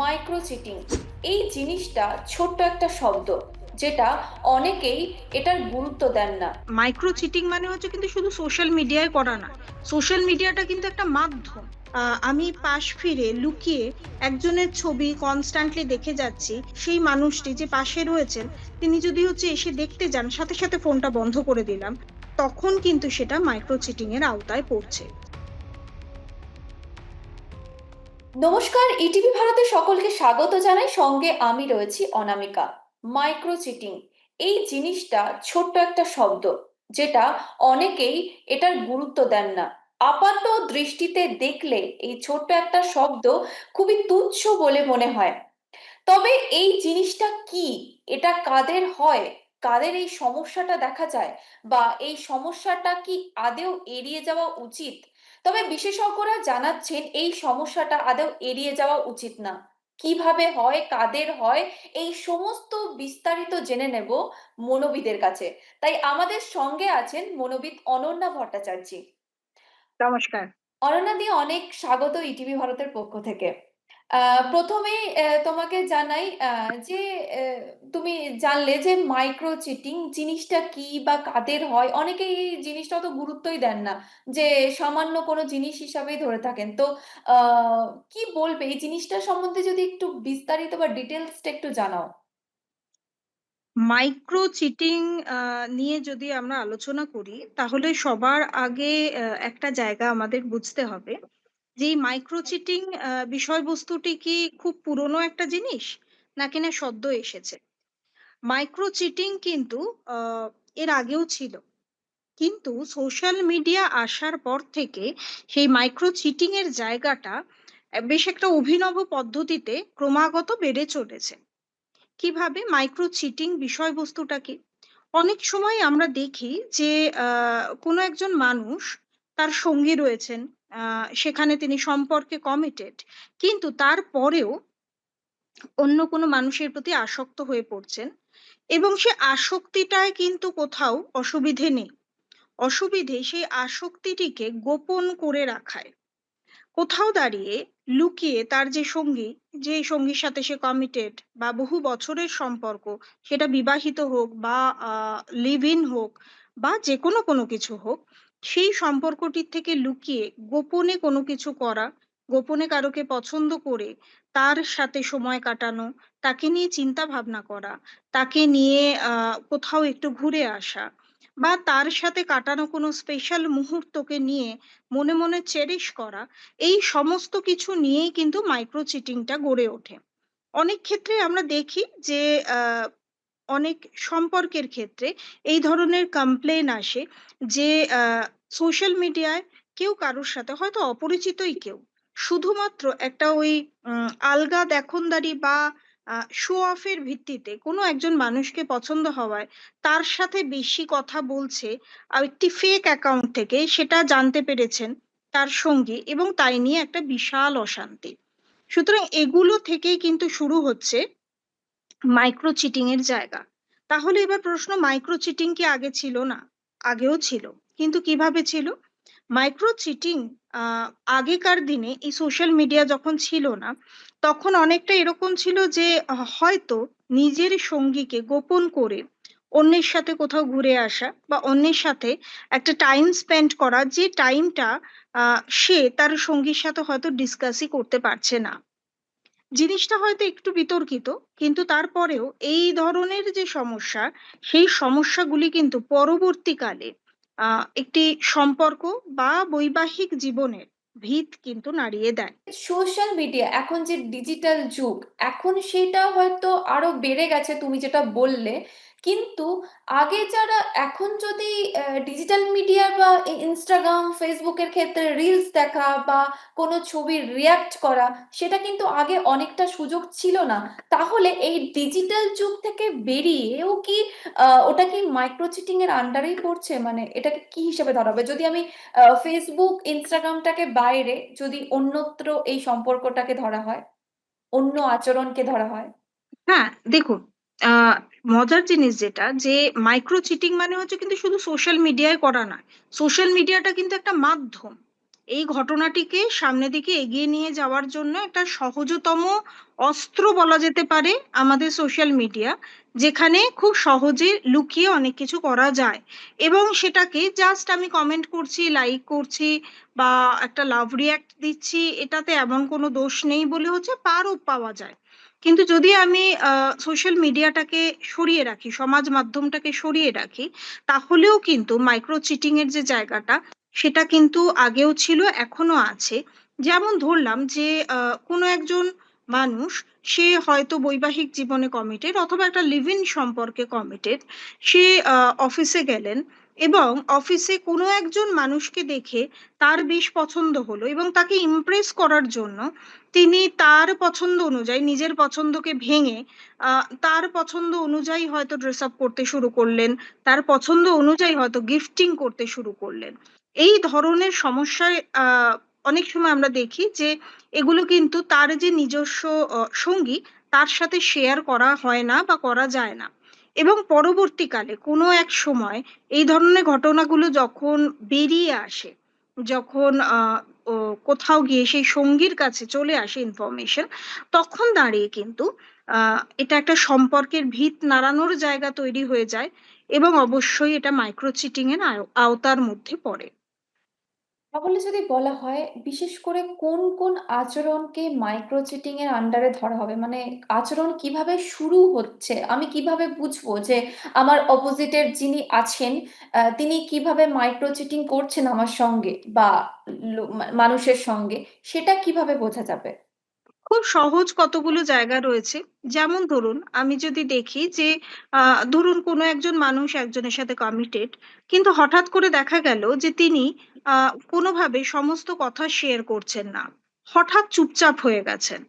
Micro cheating এই জিনিসটা ছোট্ট একটা শব্দ, যেটা অনেকেই এটার গুরুত্ব দেন না। মাইক্রো চিটিং মানে হচ্ছে কিন্তু শুধু সোশ্যাল মিডিয়ায় করা না। সোশ্যাল মিডিয়াটা কিন্তু একটা মাধ্যম। আমি পাশ ফিরে লুকিয়ে একজনের ছবি কনস্ট্যান্টলি দেখে যাচ্ছি, সেই মানুষটি যে পাশে রয়েছেন, তিনি যদি হচ্ছে এসে দেখতে যান, সাথে সাথে ফোনটা বন্ধ করে দিলাম, তখন কিন্তু সেটা মাইক্রো চিটিং এর আওতায় পড়ছে। নমস্কার ইটিভি ভারতে সকলকে স্বাগত জানাই। সঙ্গে আমি রয়েছি অনামিকা। মাইক্রো চিটিং এই জিনিসটা ছোট্ট একটা শব্দ, যেটা অনেকেই এটার গুরুত্ব দেন না। আপাত দৃষ্টিতে দেখলে এই ছোট্ট একটা শব্দ খুবই তুচ্ছ বলে মনে হয়। তবে এই জিনিসটা কি? এটা কাদের হয়? কাদের এই সমস্যাটা দেখা যায়? বা এই সমস্যাটা কি আদেও এড়িয়ে যাওয়া উচিত? তবে বিশেষজ্ঞরা জানাচ্ছেন এই সমস্যাটা আদৌ এড়িয়ে যাওয়া উচিত না। কীভাবে হয় কাদের হয় এই সমস্ত বিস্তারিত জেনে নেব মনোবিদের কাছে। তাই আমাদের সঙ্গে আছেন মনোবিদ অনন্যা ভট্টাচার্য। নমস্কার। অনন্যা দিয়ে অনেক স্বাগত ইটিভি ভারতের পক্ষ থেকে। প্রথমেই তোমাকে জানাই যে তুমি জানলে যে মাইক্রো চিটিং জিনিসটা কি বা কাদের হয়? অনেকেই এই জিনিসটা অত গুরুত্বই দেন না, যে সামান্য কোনো জিনিস হিসাবেই ধরে থাকেন। তো কি বলবে? এই জিনিসটা সম্বন্ধে যদি একটু বিস্তারিত বা ডিটেলসটা একটু জানাও। মাইক্রো চিটিং নিয়ে যদি আমরা আলোচনা করি, তাহলে সবার আগে একটা জায়গা আমাদের বুঝতে হবে। যে এই মাইক্রো চিটিং বিষয়বস্তুটি কি খুব পুরনো একটা জিনিস? নাকি না সদ্য এসেছে? মাইক্রো চিটিং কিন্তু এর আগেও ছিল। কিন্তু সোশ্যাল মিডিয়া আসার পর থেকে সেই মাইক্রো চিটিং এর জায়গাটা বেশ একটা অভিনব পদ্ধতিতে ক্রমাগত বেড়ে চলেছে। কীভাবে মাইক্রো চিটিং বিষয়বস্তুটা কি? অনেক সময় আমরা দেখি যে কোনো একজন মানুষ তার সঙ্গী রয়েছেন সেখানে তিনি সম্পর্কে কমিটেড কিন্তু তারপরেও অন্য কোনো মানুষের প্রতি আসক্ত হয়ে পড়ছেন এবং সে আসক্তিটায় কিন্তু কোথাও অসুবিধে নেই। অসুবিধে সেই আসক্তিটিকে গোপন করে রাখায়। কোথাও দাঁড়িয়ে লুকিয়ে তার যে সঙ্গী, যে সঙ্গীর সাথে সে কমিটেড বা বহু বছরের সম্পর্ক, সেটা বিবাহিত হোক বা লিভ ইন হোক বা যে কোনো কোনো কিছু হোক সেই সম্পর্কটির থেকে লুকিয়ে গোপনে কোনো কিছু করা, গোপনে কারোকে পছন্দ করে, তার সাথে সময় কাটানো, তাকে নিয়ে চিন্তা ভাবনা করা, তাকে নিয়ে কোথাও একটু ঘুরে আসা বা তার সাথে কাটানো কোনো স্পেশাল মুহূর্তকে নিয়ে মনে মনে চেরিশ করা, এই সমস্ত কিছু নিয়েই কিন্তু মাইক্রো চিটিংটা গড়ে ওঠে। অনেক ক্ষেত্রে আমরা দেখি যে অনেক সম্পর্কের ক্ষেত্রে এই ধরনের কমপ্লেন আসে যে সোশ্যাল মিডিয়ায় কেউ কারোর সাথে হয়তো অপরিচিতই কেউ। শুধুমাত্র একটা ওই আলগা দেখনদারি বা শো অফের ভিত্তিতে কোনো একজন মানুষকে পছন্দ হওয়ায় তার সাথে বেশি কথা বলছে একটি ফেক অ্যাকাউন্ট থেকে সেটা জানতে পেরেছেন তার সঙ্গী এবং তাই নিয়ে একটা বিশাল অশান্তি। সুতরাং এগুলো থেকেই কিন্তু শুরু হচ্ছে মাইক্রো চিটিং এর জায়গা। তাহলে এবার প্রশ্ন মাইক্রো চিটিং কি আগে ছিল না? আগেও ছিল। কিন্তু কীভাবে ছিল? মাইক্রো চিটিং আগেকার দিনে এই সোশ্যাল মিডিয়া যখন ছিল না, তখন অনেকটা এরকম ছিল যে, হয়তো নিজের সঙ্গীকে গোপন করে অন্যের সাথে কোথাও ঘুরে আসা বা অন্যের সাথে একটা টাইম স্পেন্ড করা, যে টাইমটা সে তার সঙ্গীর সাথে হয়তো ডিসকাসই করতে পারছে না। জিনিসটা হয়তো একটু বিতর্কিত, কিন্তু তারপরেও এই ধরনের যে সমস্যা, সেই সমস্যাগুলি কিন্তু পরবর্তীকালে একটি সম্পর্ক বা বৈবাহিক জীবনের ভিত কিন্তু নাড়িয়ে দেয়। সোশ্যাল মিডিয়া এখন যে ডিজিটাল যুগ, এখন সেটা হয়তো আরও বেড়ে গেছে, তুমি যেটা বললে কিন্তু আগে যারা, এখন যদি ডিজিটাল মিডিয়া বা ইনস্টাগ্রাম ফেসবুকের ক্ষেত্রে রিলস দেখা বা কোনো ছবির রিয়াক্ট করা, সেটা কিন্তু আগে অনেকটা সুযোগ ছিল না। তাহলে এই ডিজিটাল যুগ থেকে বেরিয়েও কি ওটা কি মাইক্রো চিটিং এর আন্ডারেই পড়ছে? মানে এটাকে কি হিসেবে ধরা হবে? যদি আমি ফেসবুক ইনস্টাগ্রামটাকে বাইরে যদি অন্যত্র এই সম্পর্কটাকে ধরা হয়, অন্য আচরণকে ধরা হয়? হ্যাঁ দেখুন মজার জিনিস যেটা, যে মাইক্রো চিটিং মানে হচ্ছে কিন্তু শুধু সোশ্যাল মিডিয়ায় করা নয়। সোশ্যাল মিডিয়াটা কিন্তু একটা মাধ্যম। এই ঘটনাটিকে সামনের দিকে এগিয়ে নিয়ে যাওয়ার জন্য একটা সহজতম অস্ত্র বলা যেতে পারে আমাদের সোশ্যাল মিডিয়া যেখানে খুব সহজে লুকিয়ে অনেক কিছু করা যায়। এবং সেটাকে জাস্ট আমি কমেন্ট করছি লাইক করছি বা একটা লাভ রিয়াক্ট দিচ্ছি, এটাতে এমন কোনো দোষ নেই বলে হচ্ছে পারও পাওয়া যায়। কিন্তু যদি আমি সোশ্যাল মিডিয়াটাকে সরিয়ে রাখি, সমাজ মাধ্যমটাকে সরিয়ে রাখি, তাহলেও কিন্তু মাইক্রো চিটিং এর যে জায়গাটা, সেটা কিন্তু আগেও ছিল, এখনও আছে। যেমন ধরলাম যে কোনো একজন মানুষ, সে হয়তো বৈবাহিক জীবনে কমিটেড অথবা একটা লিভ ইন সম্পর্কে কমিটেড সে অফিসে গেলেন এবং অফিসে কোনো একজন মানুষকে দেখে তার বেশ পছন্দ হলো এবং তাকে ইমপ্রেস করার জন্য তিনি তার পছন্দ অনুযায়ী, নিজের পছন্দকে ভেঙে তার পছন্দ অনুযায়ী হয়তো ড্রেস আপ করতে শুরু করলেন, তার পছন্দ অনুযায়ী হয়তো গিফটিং করতে শুরু করলেন। এই ধরনের সমস্যায় অনেক সময় আমরা দেখি যে এগুলো কিন্তু তার যে নিজস্ব সঙ্গী তার সাথে শেয়ার করা হয় না বা করা যায় না। এবং পরবর্তীকালে কোনো এক সময় এই ধরনের ঘটনাগুলো যখন বেরিয়ে আসে, যখন কোথাও গিয়ে সেই সঙ্গীর কাছে চলে আসে ইনফরমেশন তখন দাঁড়িয়ে কিন্তু এটা একটা সম্পর্কের ভিত নাড়ানোর জায়গা তৈরি হয়ে যায় এবং অবশ্যই এটা মাইক্রো চিটিং এর আওতার মধ্যে পড়ে। তাহলে যদি বলা হয়, বিশেষ করে কোন কোন আচরণকে মাইক্রো চিটিং এর আন্ডারে ধরা হবে? মানে আচরণ কীভাবে শুরু হচ্ছে? আমি কীভাবে বুঝব যে আমার অপোজিটের যিনি আছেন তিনি কীভাবে মাইক্রো চিটিং করছেন আমার সঙ্গে বা মানুষের সঙ্গে? সেটা কীভাবে বোঝা যাবে? খুব সহজ কতগুলো জায়গা রয়েছে। যেমন ধরুন, আমি যদি দেখি যে ধরুন কোনো একজন মানুষ একজনের সাথে কমিটেড কিন্তু হঠাৎ করে দেখা গেল যে তিনি কোনোভাবে সমস্ত কথা শেয়ার করছেন না। হঠাৎ চুপচাপ হয়ে গেছেন।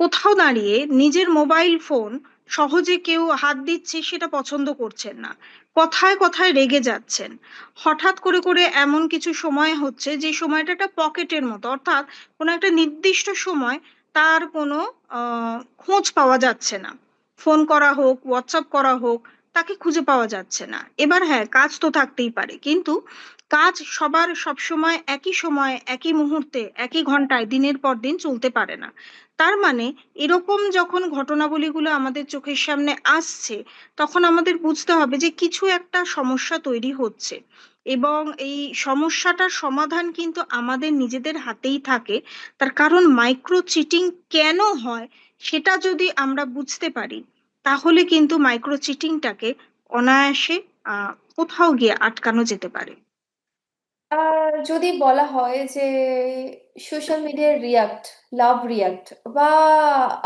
কোথাও দাঁড়িয়ে নিজের মোবাইল ফোন সহজে কেউ হাত দিচ্ছে সেটা পছন্দ করছেন না। কথায় কথায় রেগে যাচ্ছেন। হঠাৎ করে করে এমন কিছু সময় হচ্ছে যে সময়টা একটা পকেটের মতো, অর্থাৎ কোনো একটা নির্দিষ্ট সময় তার কোনো খোঁজ পাওয়া যাচ্ছে না। ফোন করা হোক হোয়াটসঅ্যাপ করা হোক তাকে খুঁজে পাওয়া যাচ্ছে না। এবার হ্যাঁ কাজ তো থাকতেই পারে। কিন্তু কাজ সবার সব সময় একই সময়, একই মুহূর্তে, একই ঘন্টায়, দিনের পর দিন চলতে পারে না। তার মানে এরকম যখন ঘটনাবলীগুলো আমাদের চোখের সামনে আসছে, তখন আমাদের বুঝতে হবে যে কিছু একটা সমস্যা তৈরি হচ্ছে। এবং এই সমস্যাটার সমাধান কিন্তু আমাদের নিজেদের হাতেই থাকে। তার কারণ মাইক্রো চিটিং কেন হয়, সেটা যদি আমরা বুঝতে পারি তাহলে কিন্তু মাইক্রো চিটিংটাকে অনায়াসে কোথাও গিয়ে আটকানো যেতে পারে। যদি বলা হয় যে সোশ্যাল মিডিয়ার রিয়াক্ট লাভ রিয়াক্ট বা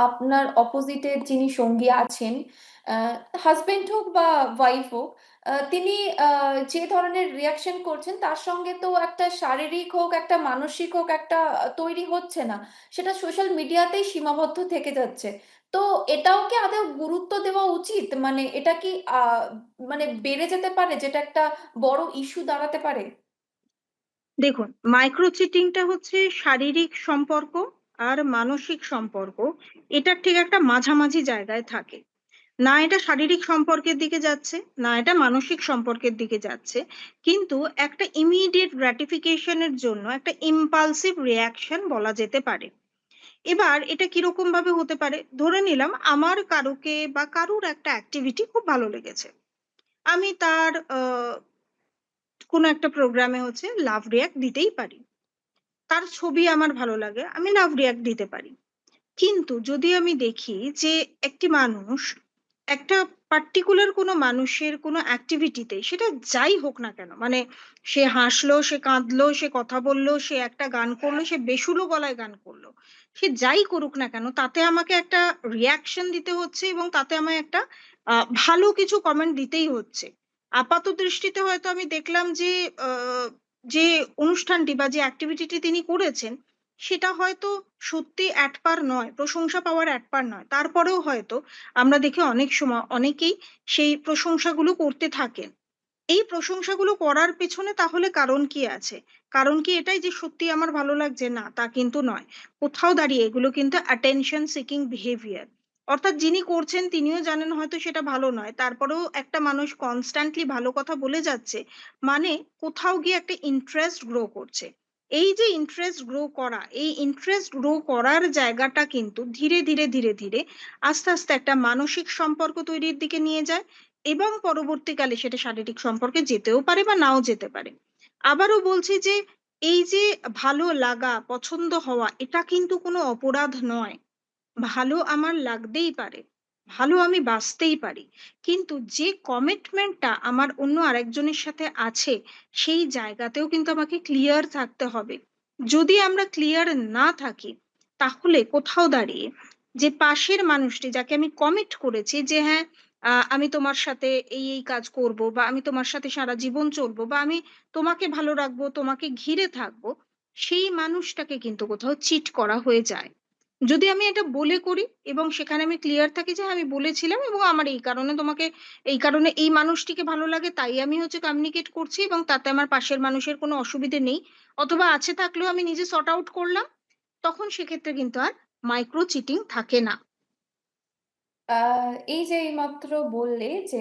আপনার অপোজিটের যিনি সঙ্গী আছেন হাজবেন্ড হোক বা ওয়াইফ হোক তিনি যে ধরনের রিয়াকশন করছেন তার সঙ্গে তো একটা শারীরিক হোক, একটা মানসিক হোক, একটা তৈরি হচ্ছে না। সেটা সোশ্যাল মিডিয়াতেই সীমাবদ্ধ থেকে যাচ্ছে। তো এটাও কি আদৌ গুরুত্ব দেওয়া উচিত? মানে এটা কি মানে বেড়ে যেতে পারে? যেটা একটা বড় ইস্যু দাঁড়াতে পারে? দেখুন মাইক্রো চিটিংটা হচ্ছে শারীরিক সম্পর্ক আর মানসিক সম্পর্ক। এটা ঠিক একটা মাঝামাঝি জায়গায় থাকে। না এটা শারীরিক সম্পর্কের দিকে যাচ্ছে, না এটা মানসিক সম্পর্কের দিকে যাচ্ছে। কিন্তু একটা ইমিডিয়েট গ্র্যাটিফিকেশনের জন্য একটা ইম্পালসিভ রিয়াকশন বলা যেতে পারে। এবার এটা কীরকম ভাবে হতে পারে? ধরে নিলাম আমার কারোকে বা কারুর একটা অ্যাক্টিভিটি খুব ভালো লেগেছে। আমি তার কোনো একটা প্রোগ্রামে হচ্ছে লাভ রিয়াক্ট দিতেই পারি। তার ছবি আমার ভালো লাগে, আমি লাভ রিয়াক্ট দিতে পারি। কিন্তু যদি আমি দেখি যে একটি মানুষ একটা পার্টিকুলার কোনো মানুষের কোনো অ্যাক্টিভিটিতে সেটা যাই হোক না কেন মানে সে হাসলো, সে কাঁদলো, সে কথা বলল, সে একটা গান করল, সে বেসুলো গলায় গান করল সে যাই করুক না কেন, তাতে আমাকে একটা রিয়াকশন দিতে হচ্ছে এবং তাতে আমায় একটা ভালো কিছু কমেন্ট দিতেই হচ্ছে। আপাত দৃষ্টিতে হয়তো আমি দেখলাম যে যে অনুষ্ঠানটি বা যে অ্যাক্টিভিটিটি তিনি করেছেন, সেটা হয়তো সত্যি পার নয়, প্রশংসা পাওয়ার পার নয়। তারপরেও হয়তো আমরা দেখি অনেক সময়, অনেকেই সেই প্রশংসাগুলো করতে থাকেন। এই প্রশংসাগুলো করার পেছনে তাহলে কারণ কি আছে? কারণ কি এটাই যে সত্যি আমার ভালো লাগছে? না, তা কিন্তু নয়। কোথাও দাঁড়িয়ে এগুলো কিন্তু অ্যাটেনশন সিকিং বিহেভিয়ার অর্থাৎ যিনি করছেন তিনিও জানেন হয়তো সেটা ভালো নয়। তারপরেও একটা মানুষ কনস্ট্যান্টলি ভালো কথা বলে যাচ্ছে মানে কোথাও গিয়ে একটা ইন্টারেস্ট গ্রো করছে। এই যে ইন্টারেস্ট গ্রো করা, এই ইন্টারেস্ট গ্রো করার জায়গাটা কিন্তু ধীরে ধীরে ধীরে ধীরে আস্তে আস্তে একটা মানসিক সম্পর্ক তৈরির দিকে নিয়ে যায়। এবং পরবর্তীকালে সেটা শারীরিক সম্পর্কে যেতেও পারে বা নাও যেতে পারে। আবারও বলছি যে, এই যে ভালো লাগা, পছন্দ হওয়া, এটা কিন্তু কোনো অপরাধ নয়। ভালো আমার লাগতেই পারে, ভালো আমি বাঁচতেই পারি। কিন্তু যে কমিটমেন্টটা আমার অন্য আরেকজনের সাথে আছে, সেই জায়গাতেও কিন্তু আমাকে ক্লিয়ার থাকতে হবে। যদি আমরা ক্লিয়ার না থাকি, তাহলে কোথাও দাঁড়িয়ে যে পাশের মানুষটি যাকে আমি কমিট করেছি যে হ্যাঁ আমি তোমার সাথে এই এই কাজ করব বা আমি তোমার সাথে সারা জীবন চলবো বা আমি তোমাকে ভালো রাখব তোমাকে ঘিরে থাকব সেই মানুষটাকে কিন্তু কোথাও চিট করা হয়ে যায়। যদি আমি এটা বলে করি এবং সেখানে আমি ক্লিয়ার থাকি যে হ্যাঁ, আমি বলেছিলাম এবং আমার এই কারণে তোমাকে এই কারণে এই মানুষটিকে ভালো লাগে তাই আমি হচ্ছে কমিউনিকেট করছি এবং তাতে আমার পাশের মানুষের কোনো অসুবিধে নেই। অথবা আছে থাকলেও আমি নিজে সর্ট আউট করলাম তখন সেক্ষেত্রে কিন্তু আর মাইক্রো চিটিং থাকে না। এই যে এইমাত্র বললে যে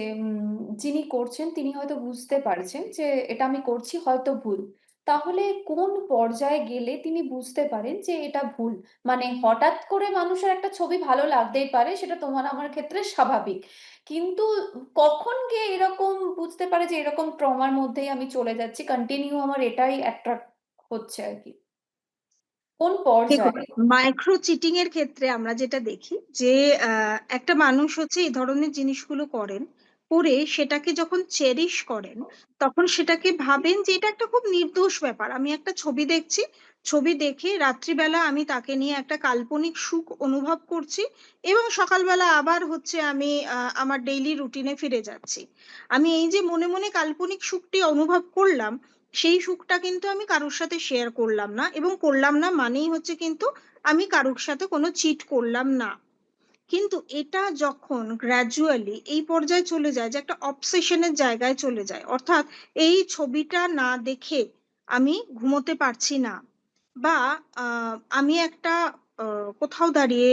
যিনি করছেন তিনি হয়তো বুঝতে পারছেন যে, এটা আমি করছি, হয়তো ভুল। তাহলে কোন পর্যায়ে গেলে তিনি বুঝতে পারেন যে, এটা ভুল? মানে হঠাৎ করে মানুষের একটা ছবি ভালো লাগতেই পারে, সেটা তোমার, আমার ক্ষেত্রে স্বাভাবিক। কিন্তু কখন গিয়ে এরকম বুঝতে পারে যে, এরকম ট্রমার মধ্যেই আমি চলে যাচ্ছি, কন্টিনিউ আমার এটাই অ্যাট্রাক্ট হচ্ছে আর কি? কোন পর্যায়ে? মাইক্রো চিটিং এর ক্ষেত্রে আমরা যেটা দেখি যে একটা মানুষ হচ্ছে এই ধরনের জিনিসগুলো করেন, করে সেটাকে যখন চেরিশ করেন, তখন সেটাকে ভাবেন যে এটা একটা খুব নির্দোষ ব্যাপার। আমি একটা ছবি দেখছি, ছবি দেখে রাত্রিবেলা আমি তাকে নিয়ে একটা কাল্পনিক সুখ অনুভব করছি এবং সকালবেলা আবার হচ্ছে আমি আমার ডেইলি রুটিনে ফিরে যাচ্ছি। আমি এই যে মনে মনে কাল্পনিক সুখটি অনুভব করলাম সেই সুখটা কিন্তু আমি কারোর সাথে শেয়ার করলাম না এবং করলাম না মানেই হচ্ছে কিন্তু আমি কারোর সাথে কোনো চিট করলাম না। কিন্তু এটা যখন গ্র্যাজুয়ালি এই পর্যায়ে চলে যায় যে একটা অবসেশনের জায়গায় চলে যায়, অর্থাৎ এই ছবিটা না দেখে আমি ঘুমোতে পারছি না বা আমি একটা কোথাও দাঁড়িয়ে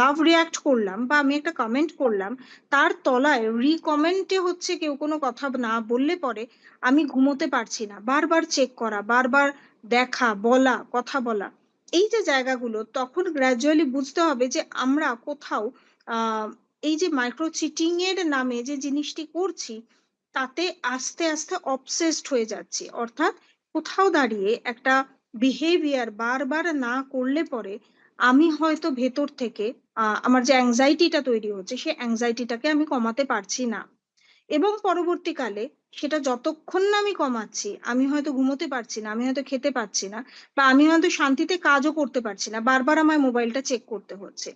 লাভ রিয়াক্ট করলাম বা আমি একটা কমেন্ট করলাম, তার তলায় রিকমেন্টে হচ্ছে কেউ কোনো কথা না বললে পরে আমি ঘুমোতে পারছি না। বারবার চেক করা, বারবার দেখা, বলা, কথা বলা, এই যে জায়গাগুলো, তখন গ্র্যাজুয়ালি বুঝতে হবে যে আমরা কোথাও এই যে মাইক্রো চিটিং এর নামে যে জিনিসটি করছি, তাতে আস্তে আস্তে অবসেসড হয়ে যাচ্ছি। অর্থাৎ কোথাও দাঁড়িয়ে একটা বিহেভিয়ার বারবার না করলে পরে আমি হয়তো ভেতর থেকে আমার যে অ্যাংজাইটিটা তৈরি হচ্ছে সেই অ্যাংজাইটিটাকে আমি কমাতে পারছি না। এবং পরবর্তীকালে সেটা যতক্ষণ না আমি কমাচ্ছি, আমি হয়তো ঘুমোতে পারছি না, আমি হয়তো খেতে পারছি না, বা আমি হয়তো শান্তিতে কাজও করতে পারছি না, বারবার আমার মোবাইলটা চেক করতে হচ্ছে।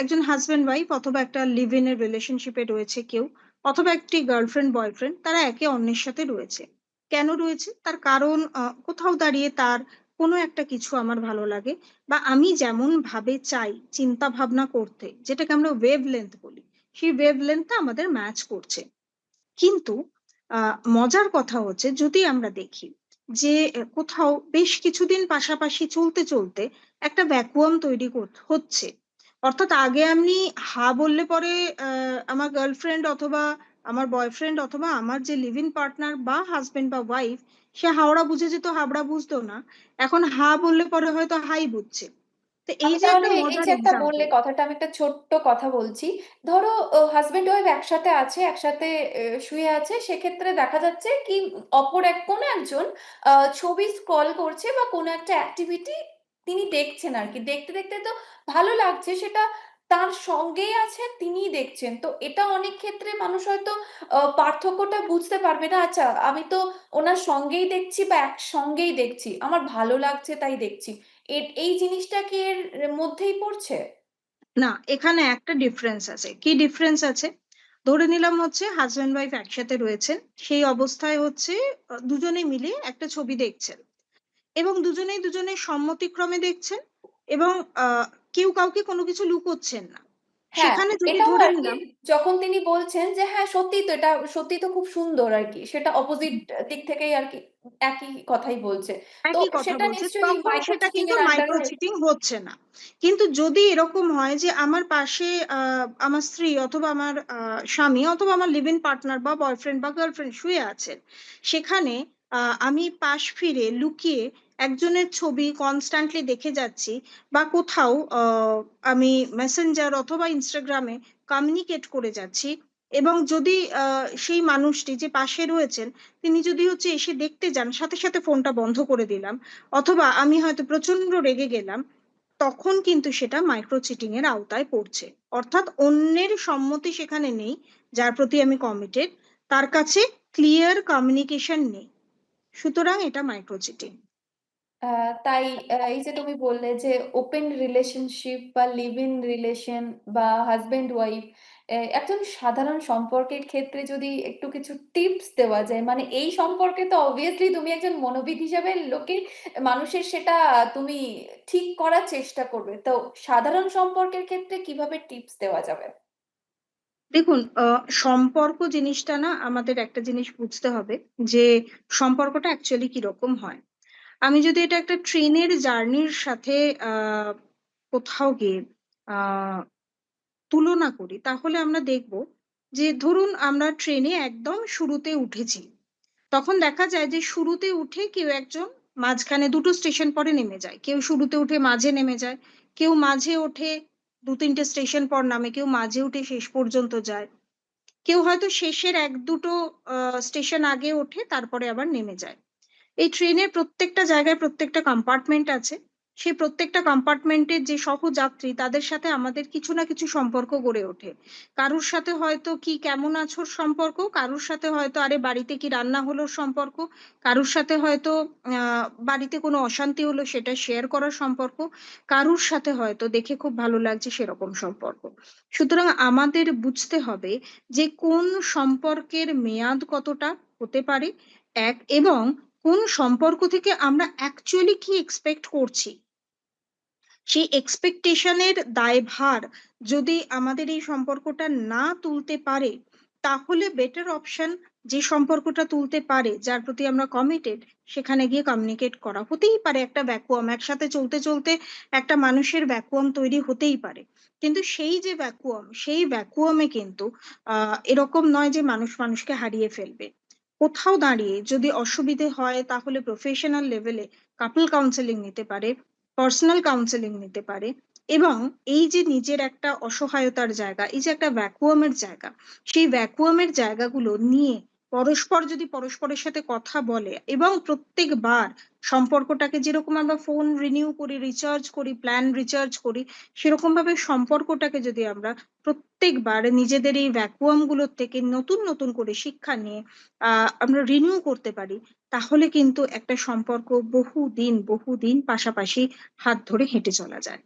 একজন হাজব্যান্ড ওয়াইফ অথবা একটা লিভ ইন এর রিলেশনশিপে রয়েছে কেউ, অথবা একটি গার্লফ্রেন্ড বয়ফ্রেন্ড তারা একে অন্যের সাথে রয়েছে। কেন রয়েছে? তার কারণ কোথাও দাঁড়িয়ে তার কোনো একটা কিছু আমার ভালো লাগে বা আমি যেমন ভাবে চাই চিন্তা ভাবনা করতে, যেটাকে আমরা ওয়েভ লেন্থ বলি, সেই ওয়েভ লেন্থটা আমাদের ম্যাচ করছে। কিন্তু মজার কথা হচ্ছে যদি আমরা দেখি যে কোথাও বেশ কিছুদিন পাশাপাশি চলতে চলতে একটা ভ্যাকুয়াম তৈরি হচ্ছে। অর্থাৎ আগে আমি হা বললে পরে আমার গার্লফ্রেন্ড অথবা আমার বয়ফ্রেন্ড অথবা আমার যে লিভ ইন পার্টনার বা হাজবেন্ড বা ওয়াইফ সে হাওড়া বুঝে যেত হাবড়া বুঝতো না। এখন হা বললে পরে হয়তো হাই বুঝছে। তো এই যে একটা বললে কথাটা আমি একটা ছোট্ট কথা বলছি। ধরো হাজবেন্ড ওয়াইফ একসাথে আছে একসাথে শুয়ে আছে সেক্ষেত্রে দেখা যাচ্ছে কি অপর এক কোনো একজন ছবি স্ক্রল করছে বা কোনো একটা অ্যাক্টিভিটি তিনি দেখছেন আর কি দেখতে দেখতে তো ভালো লাগছে সেটা তার সঙ্গেই আছে তিনিই দেখছেন। তো এটা অনেক ক্ষেত্রে মানুষ হয়তো পার্থক্যটা বুঝতে পারবে না আচ্ছা আমি তো ওনার সঙ্গেই দেখছি বা একসঙ্গেই দেখছি, আমার ভালো লাগছে তাই দেখছি। এই জিনিসটা কি এর মধ্যেই পড়ছে? না, এখানে একটা ডিফারেন্স আছে। কি ডিফারেন্স আছে? ধরে নিলাম হচ্ছে হাজব্যান্ড ওয়াইফ একসাথে রয়েছেন, সেই অবস্থায় হচ্ছে দুজনে মিলে একটা ছবি দেখছেন এবং দুজনেই দুজনের সম্মতিক্রমে দেখছেন এবং কেউ কাউকে কোনো কিছু লুকোচ্ছেন না। হ্যাঁ সেখানে যদি ধরে নিলাম যখন তিনি বলছেন যে হ্যাঁ সত্যি তো এটা সত্যি তো খুব সুন্দর আর কি। সেটা অপোজিট দিক থেকেই আর কি একই কথাই বলছে। একই কথা সেটা বলছে নিশ্চয়ই তখন সেটা কিন্তু মাইক্রো চিটিং হচ্ছে না। কিন্তু যদি এরকম হয় যে আমার পাশে আহ, আমার স্ত্রী অথবা আমার স্বামী অথবা আমার লিভ ইন পার্টনার বা বয়ফ্রেন্ড বা গার্লফ্রেন্ড শুয়ে আছেন সেখানে আমি পাশ ফিরে লুকিয়ে একজনের ছবি কনস্ট্যান্টলি দেখে যাচ্ছি বা কোথাও আমি মেসেঞ্জার অথবা ইনস্টাগ্রামে কমিউনিকেট করে যাচ্ছি এবং যদি সেই মানুষটি যে পাশে রয়েছেন, তিনি যদি হচ্ছে এসে দেখতে যান, সাথে সাথে ফোনটা বন্ধ করে দিলাম অথবা আমি হয়তো প্রচণ্ড রেগে গেলাম, তখন কিন্তু সেটা মাইক্রো চিটিং এর আওতায় পড়ছে। অর্থাৎ অন্যের সম্মতি সেখানে নেই, যার প্রতি আমি কমিটেড তার কাছে ক্লিয়ার কমিউনিকেশন নেই। সুতরাং এটা মাইক্রো চিটিং আহ, তাই এই যে তুমি বললে যে ওপেন রিলেশনশিপ বা লিভ ইন রিলেশন বা হাজবেন্ড ওয়াইফ একজন সাধারণ সম্পর্কের ক্ষেত্রে যদি একটু কিছু টিপস দেওয়া যায় মানে এই সম্পর্কে তো অবভিয়াসলি তুমি একজন মনোবিদ হিসাবে লোকের মানুষের সেটা তুমি ঠিক করার চেষ্টা করবে। তো সাধারণ সম্পর্কের ক্ষেত্রে কীভাবে টিপস দেওয়া যাবে? দেখুন সম্পর্ক জিনিসটা না আমাদের একটা জিনিস বুঝতে হবে যে সম্পর্কটা অ্যাকচুয়ালি কীরকম হয়। আমি যদি এটা একটা ট্রেনের জার্নির সাথে কোথাও গিয়ে তুলনা করি, তাহলে আমরা দেখব যে ধরুন আমরা ট্রেনে একদম শুরুতে উঠেছি, তখন দেখা যায় যে শুরুতে উঠে কেউ একজন মাঝখানে দুটো স্টেশন পরে নেমে যায়, কেউ শুরুতে উঠে মাঝে নেমে যায়, কেউ মাঝে ওঠে দু তিনটে স্টেশন পর নামে, কেউ মাঝে উঠে শেষ পর্যন্ত যায়। কেউ হয়তো শেষের এক দুটো স্টেশন আগে ওঠে, তারপরে আবার নেমে যায়। এই ট্রেনের প্রত্যেকটা জায়গায় প্রত্যেকটা কম্পার্টমেন্ট আছে। সেই প্রত্যেকটা কম্পার্টমেন্টের যে সহযাত্রী, তাদের সাথে আমাদের কিছু না কিছু সম্পর্ক গড়ে ওঠে। কারুর সাথে হয়তো কি কেমন আছো সম্পর্ক, কারুর সাথে হয়তো আরে বাড়িতে কি রান্না হলো সম্পর্ক, কারুর সাথে হয়তো বাড়িতে কোনো অশান্তি হলো সেটা শেয়ার করার সম্পর্ক, কারুর সাথে হয়তো দেখে খুব ভালো লাগছে সেরকম সম্পর্ক। সুতরাং আমাদের বুঝতে হবে যে কোন সম্পর্কের মেয়াদ কতটা হতে পারে, এক, এবং কোন সম্পর্ক থেকে আমরা অ্যাকচুয়ালি কি এক্সপেক্ট করছি। সেই এক্সপেকটেশনের দায়ভার যদি আমাদের এই সম্পর্কটা না তুলতে পারে, তাহলে বেটার অপশন যে সম্পর্কটা তুলতে পারে, যার প্রতি আমরা কমিটেড সেখানে গিয়ে কমিউনিকেট করা হতেই পারে একটা ভ্যাকুয়াম একসাথে চলতে চলতে একটা মানুষের ভ্যাকুয়াম তৈরি হতেই পারে। কিন্তু সেই যে ভ্যাকুয়াম সেই ভ্যাকুয়ামে কিন্তু এরকম নয় যে মানুষ মানুষকে হারিয়ে ফেলবে। কোথাও দাঁড়িয়ে যদি অসুবিধে হয়, তাহলে প্রফেশনাল লেভেলে কাপল কাউন্সেলিং নিতে পারে পার্সোনাল কাউন্সেলিং নিতে পারে এবং এই যে নিজের একটা অসহায়তার জায়গা, এই যে একটা ভ্যাকুয়ামের জায়গা, সেই ভ্যাকুয়ামের জায়গাগুলো নিয়ে পরস্পর যদি পরস্পরের সাথে কথা বলে এবং প্রত্যেকবার সম্পর্কটাকে যেরকম আমরা ফোন রিনিউ করি রিচার্জ করি প্ল্যান রিচার্জ করি সেরকম ভাবে সম্পর্কটাকে যদি আমরা প্রত্যেকবার নিজেদের এই ভ্যাকুয়ামগুলোর থেকে নতুন নতুন করে শিক্ষা নিয়ে, আহ, আমরা রিনিউ করতে পারি, তাহলে কিন্তু একটা সম্পর্ক বহুদিন বহুদিন পাশাপাশি হাত ধরে হেঁটে চলা যায়।